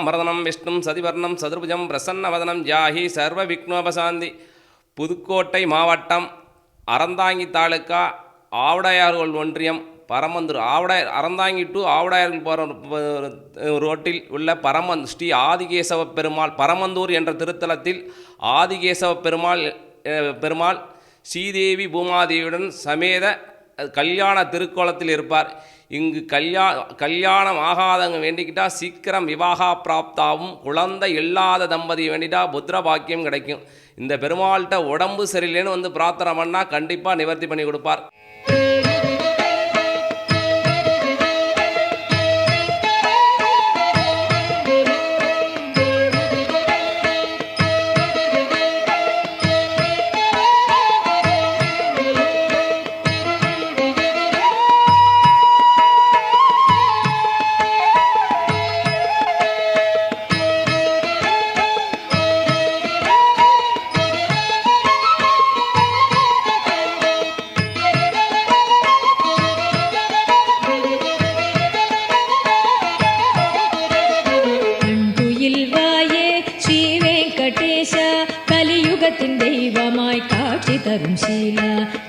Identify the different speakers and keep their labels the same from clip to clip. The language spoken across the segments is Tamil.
Speaker 1: பத்மநாபம் வரதனம் விஷ்ணும் சதிவர்ணம் சதுர்புஜம் பிரசன்னவதனம் ஜாஹி சர்வ விக்னோபசாந்தி புதுக்கோட்டை மாவட்டம் அறந்தாங்கி தாலுக்கா ஆவடையார்கள் ஒன்றியம் பரமந்தூர். ஆவடாயர் அறந்தாங்கி டு ஆவடாயர்கள் போகிற ரோட்டில் உள்ள பரமந்த் ஸ்ரீ ஆதிகேசவ பெருமாள் பரமந்தூர் என்ற திருத்தலத்தில் ஆதிகேசவ பெருமாள் பெருமாள் ஸ்ரீதேவி பூமாதேவியுடன் சமேத கல்யாண திருக்கோலத்தில் இருப்பார். இங்கு கல்யா கல்யாணம் ஆகாதவங்க வேண்டிக்கிட்டால் சீக்கிரம் விவாகா பிராப்தாவும் குழந்தை இல்லாத தம்பதியை வேண்டிட்டால் புத்திர பாக்கியம் கிடைக்கும். இந்த பெருமாள்கிட்ட உடம்பு சரியில்லைன்னு வந்து பிரார்த்தனை பண்ணால் கண்டிப்பாக நிவர்த்தி பண்ணி கொடுப்பார்.
Speaker 2: 的东西呀。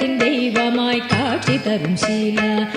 Speaker 2: தெய்வமாய் காட்சி தரும் சீலா.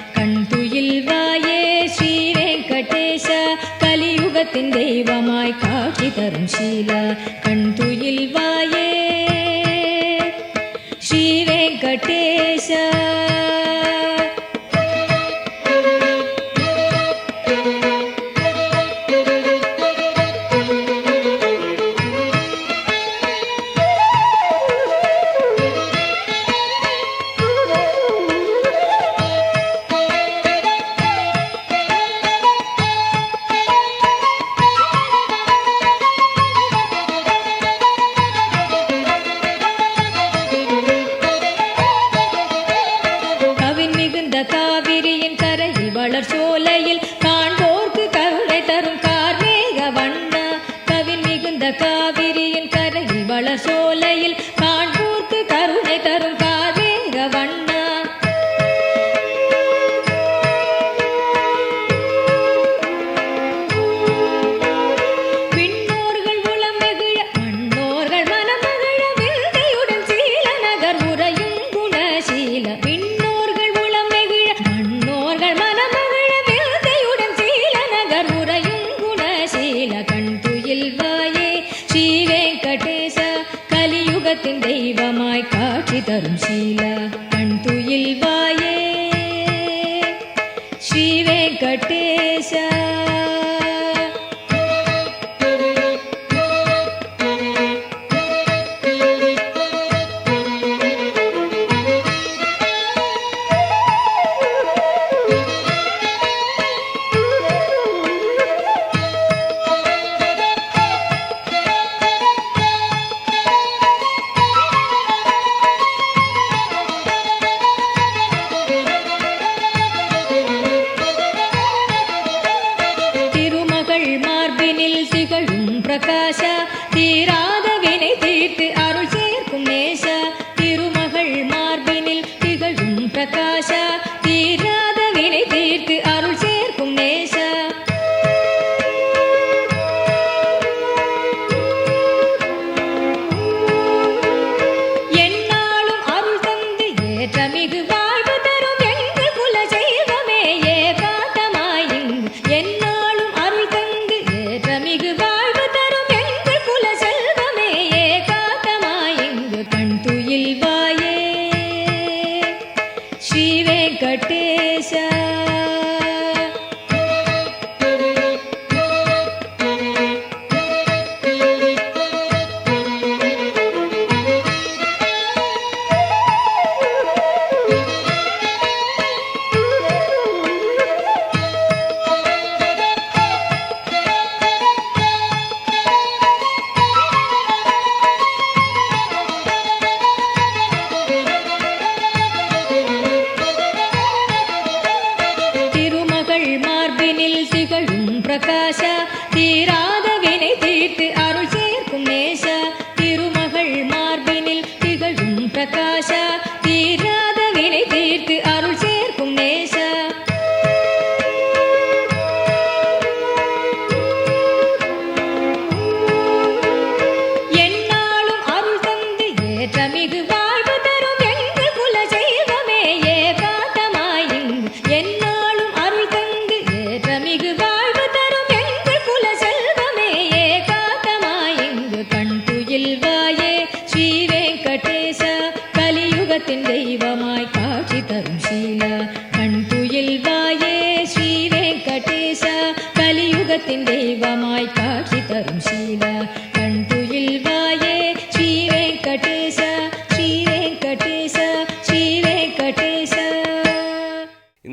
Speaker 2: மதில் காண்போர்க்கு கருணை தரும் கார்மேக வண்ணா. விண்ணோர்கள் உளம் நெகிழ மண்ணோர்கள் மனமகிழ விந்தையுடன் சீல நகர் உறையும் குணசீல. விண்ணோர்கள் உளம் நெகிழ மண்ணோர்கள் மனமகிழ விந்தையுடன் சீல நகர் குணசீல. கண் துயில் Prakasha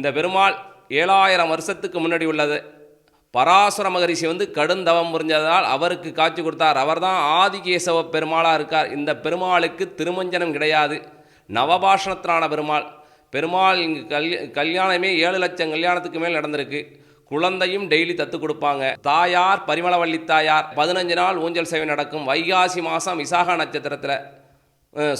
Speaker 1: இந்த பெருமாள் ஏழாயிரம் வருஷத்துக்கு முன்னாடி உள்ளது. பராசுர மகரிஷி வந்து கடுந்தவம் புரிஞ்சதால் அவருக்கு காட்சி கொடுத்தார். அவர்தான் ஆதிகேசவ பெருமாளாக இருக்கார். இந்த பெருமாளுக்கு திருமஞ்சனம் கிடையாது. நவபாஷணத்தினான பெருமாள். பெருமாள் இங்கு கல் கல்யாணமே ஏழு லட்சம் கல்யாணத்துக்கு மேல் நடந்திருக்கு. குழந்தையும் டெய்லி தத்து கொடுப்பாங்க. தாயார் பரிமளவள்ளி தாயார் பதினஞ்சு நாள் ஊஞ்சல் சேவை நடக்கும் வைகாசி மாதம் விசாகா நட்சத்திரத்தில்.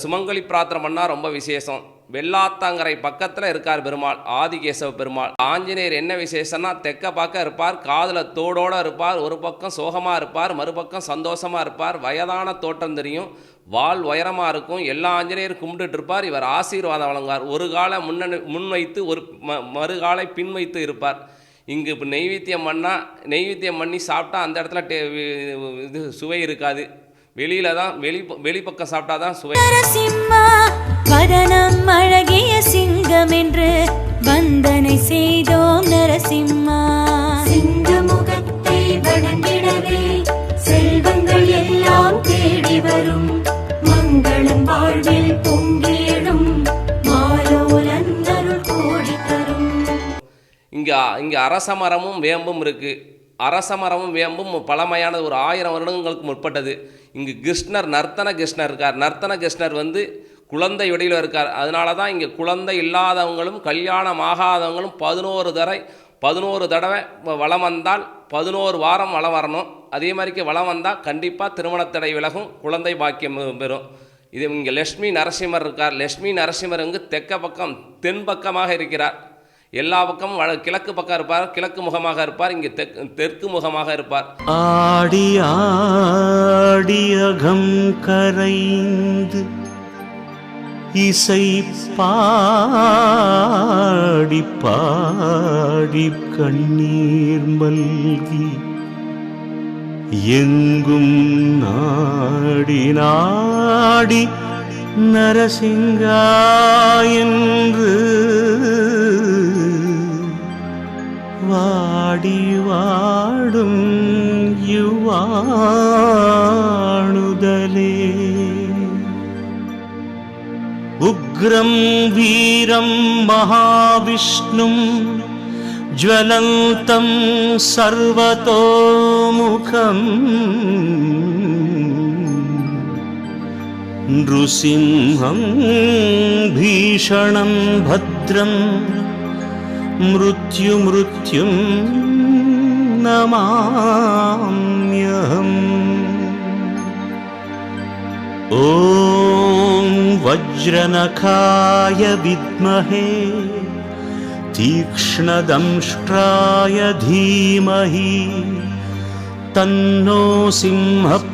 Speaker 1: சுமங்கலி பிரார்த்தனை பண்ணால் ரொம்ப விசேஷம். வெள்ளாத்தாங்கரை பக்கத்தில் இருக்கார் பெருமாள் ஆதிகேசவ பெருமாள். ஆஞ்சநேயர் என்ன விசேஷம்னா தெக்க பார்க்க இருப்பார் காதில் தோடோட இருப்பார் ஒரு பக்கம் சோகமாக இருப்பார் மறுபக்கம் சந்தோஷமாக இருப்பார் வயதான தோட்டம் தெரியும் வால் உயரமாக இருக்கும் எல்லா ஆஞ்சநேயரும் கும்பிட்டு இருப்பார் இவர் ஆசீர்வாதம் வழங்குவார். ஒரு காலை முன்னணி முன் வைத்து ஒரு ம மறுகாலை பின் வைத்து இருப்பார். இங்கு இப்போ நெய்வேத்தியம் பண்ணால் நெய்வேத்தியம் பண்ணி சாப்பிட்டா அந்த இடத்துல டே இது சுவை இருக்காது. வெளியில தான் வெளி வெளிப்பக்கம் சாப்பிட்டா தான் சுவை
Speaker 3: வதனம் அழகிய சிங்கம் என்று வந்தனை செய்தோம் நரசிம்மா. சிங்கமுகத்தை வணங்கிடவே செல்வங்கள் எல்லாம் தேடி வரும். மங்களம் வாழ்வில் கோடி தரும்.
Speaker 1: இங்கே இங்கே அரச மரமும் வேம்பும் இருக்குது அரசமரமும் வேம்பும் பழமையானது ஒரு ஆயிரம் வருடங்களுக்கு முற்பட்டது. இங்கு கிருஷ்ணர் நர்த்தன கிருஷ்ணர் இருக்கார். நர்த்தன கிருஷ்ணர் வந்து குழந்தை வடிவில் இருக்கார். அதனால தான் இங்கே குழந்தை இல்லாதவங்களும் கல்யாணம் ஆகாதவங்களும் பதினோரு தடவை பதினோரு தடவை வளம் வலம் வந்தால் பதினோரு வாரம் வலம் வரணும். அதே மாதிரிக்கு வலம் வந்தால் கண்டிப்பாக திருமணத்தடை விலகும் குழந்தை பாக்கியம் பெறும். இது இங்கே லக்ஷ்மி நரசிம்மர் இருக்கார். லக்ஷ்மி நரசிம்மர் இங்கு தெக்க பக்கம் தென் பக்கமாக இருக்கிறார். எல்லா பக்கமும் வட கிழக்கு பக்கம் இருப்பார் கிழக்கு முகமாக இருப்பார் இங்கே தெற்கு தெற்கு முகமாக இருப்பார்.
Speaker 4: ஆடி ஆடி அகம் கரைந்து இசை பாடி பாடி கண்ணீர் மல்கி எங்கும் நாடி நாடி நரசிங்கா என்று डिवाडुं യുവാണുതലേ ഉഗ്രം വീരം മഹാവിഷ്ണും ज्वलन्तं सर्वतोमुखम् नृसिंहं भीषणं भद्रम् मृत्युमृत्युं नमाम्यहम्। ॐ वज्रनखाय विद्महे तीक्ष्णदंष्ट्राय धीमहि तन्नो सिंहः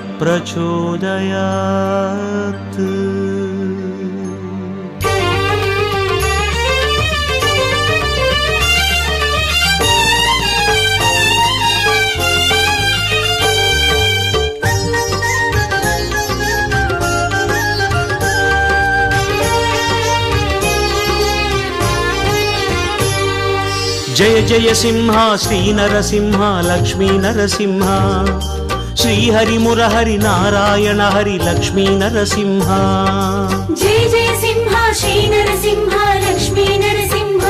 Speaker 4: జయ జయ సింహ శ్రీ నరసింహ లక్ష్మీ నరసింహ శ్రీహరి మురహరి నారాయణ హరి లక్ష్మీ
Speaker 3: నరసింహ జయ జయ సింహ శ్రీ నరసింహ లక్ష్మీ నరసింహ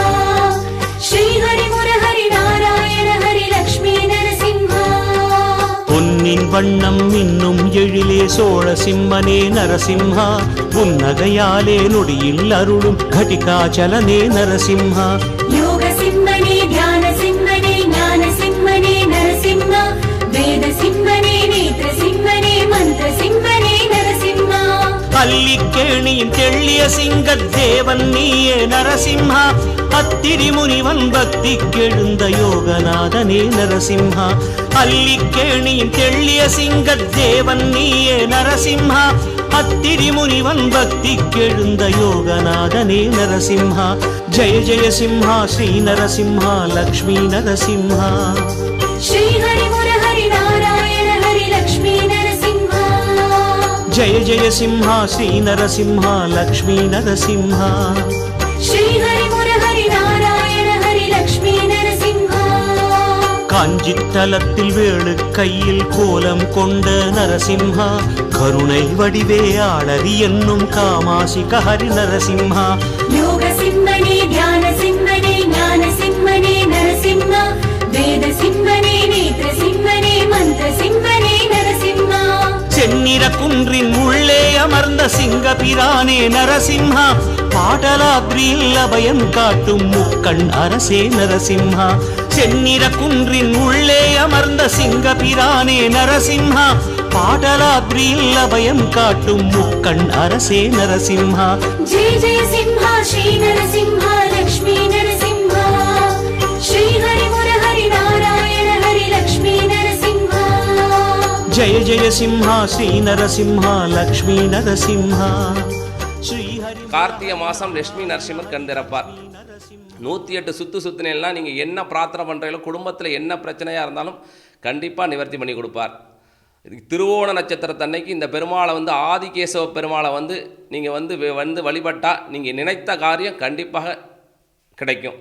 Speaker 3: శ్రీహరి మురహరి నారాయణ హరి లక్ష్మీ నరసింహ
Speaker 4: பொன்னின் வண்ணம் இன்னும் எழிலே சோழ சிம்மனே நரசிம்ஹா உன்னகையாலே நொடியில் அருளும் கட்டிகாச்சலனே நரசிம்ஹா அல்லிக்கேணியின் தெள்ளிய சிங்கத் தேவன் நீயே நரசிம்ஹா அத்திரி முனிவன் பக்தி கெழுந்த யோகநாதனே நரசிம்ஹா அல்லிக்கேணியின் தெள்ளிய சிங்கத் தேவன் நீயே நரசிம்ஹா அத்திரி முனிவன் பக்தி கெழுந்த யோகநாதனே நரசிம்ஹா ஜெய ஜெய சிம்ஹா ஸ்ரீ நரசிம்ஹா லக்ஷ்மி நரசிம்ஹா ஸ்ரீ జయ జయ సింహ శ్రీ నరసింహ లక్ష్మీ నరసింహ കാഞ്ചിത്തലത്തിൽ വേണുക്കയ്യിൽ കോലം
Speaker 3: കൊണ്ട് നരസിംഹ കരുണൈ വടിവേ ആളറി എന്നും കാമാശിക ഹരി നരസിംഹ। ധ്യാനസിംഹനെ ജ്ഞാനസിംഹനെ നരസിംഹ വേദസിംഹനെ നേത്രസിംഹ
Speaker 4: வெண்ணிற குன்றின் உள்ளே அமர்ந்த சிங்க பிரானே நரசிம்ஹா பாடலாத்ரியில் அபயம் காட்டும் முக்கண் அரசே நரசிம்ஹா செந்நிற குன்றின் உள்ளே அமர்ந்த சிங்க பிரானே நரசிம்ஹா பாடலாத்ரியில் அபயம் காட்டும் முக்கண் அரசே நரசிம்ஹா
Speaker 3: ஜெய ஜெய சிம்ஹா ஸ்ரீ நரசிம்ஹா லக்ஷ்மி
Speaker 4: நரசிம்ஹா ஜெய ஜெய சிம்ஹா ஸ்ரீ நரசிம்ஹா லக்ஷ்மி நரசிம்ஹா
Speaker 1: கார்த்திகை மாதம் லட்சுமி நரசிம்மர் கண்டிருப்பார் நூற்றி எட்டு சுத்து சுத்தினா நீங்கள் என்ன பிரார்த்தனை பண்ணுறீங்களோ குடும்பத்தில் என்ன பிரச்சனையாக இருந்தாலும் கண்டிப்பாக நிவர்த்தி பண்ணி கொடுப்பார். திருவோண நட்சத்திரத்தன்னைக்கு இந்த பெருமாளை வந்து ஆதிகேசவ பெருமாளை வந்து நீங்கள் வந்து வந்து வழிபட்டால் நீங்கள் நினைத்த காரியம் கண்டிப்பாக கிடைக்கும்.